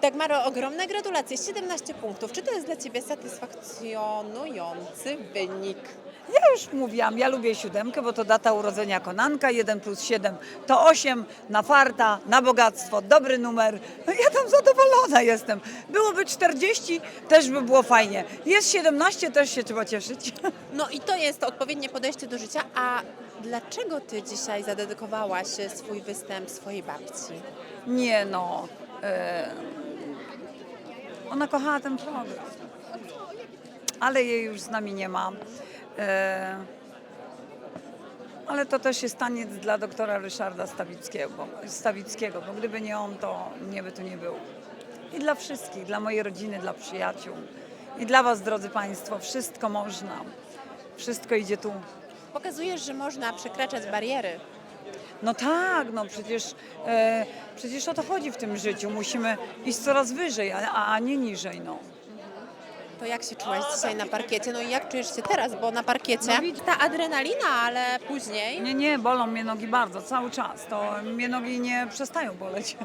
Dagmaro, ogromne gratulacje. 17 punktów. Czy to jest dla Ciebie satysfakcjonujący wynik? Ja już mówiłam, ja lubię siódemkę, bo to data urodzenia konanka, 1 plus 7 to 8, na farta, na bogactwo, dobry numer. No Ja tam zadowolona jestem. Byłoby 40, też by było fajnie. Jest 17, też się trzeba cieszyć. No i to jest odpowiednie podejście do życia. A dlaczego Ty dzisiaj zadedykowałaś swój występ swojej babci? Nie no, e, ona kochała ten program, ale jej już z nami nie ma. E, ale to też jest taniec dla doktora Ryszarda Stawickiego, Stawickiego, bo gdyby nie on, to mnie by tu nie było. I dla wszystkich, dla mojej rodziny, dla przyjaciół i dla Was, drodzy Państwo, wszystko można. Wszystko idzie tu. Pokazujesz, że można przekraczać bariery. No tak, no przecież, e, przecież o to chodzi w tym życiu. Musimy iść coraz wyżej, a, a nie niżej. No. To jak się czułaś dzisiaj na parkiecie? No i jak czujesz się teraz? Bo na parkiecie No widz- ta adrenalina, ale później... Nie, nie, bolą mnie nogi bardzo, cały czas. To mnie nogi nie przestają boleć.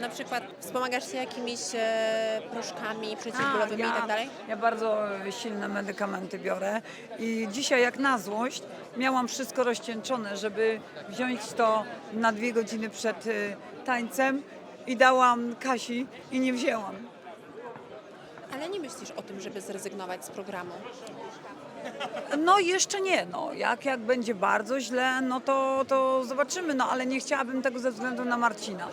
Na przykład wspomagasz się jakimiś e, proszkami przeciwbólowymi ja, i tak dalej? Ja bardzo silne medykamenty biorę i dzisiaj jak na złość miałam wszystko rozcieńczone, żeby wziąć to na dwie godziny przed y, tańcem i dałam Kasi i nie wzięłam. Ale nie myślisz o tym, żeby zrezygnować z programu? No jeszcze nie, no. Jak, jak będzie bardzo źle, no to, to zobaczymy, no ale nie chciałabym tego ze względu na Marcina.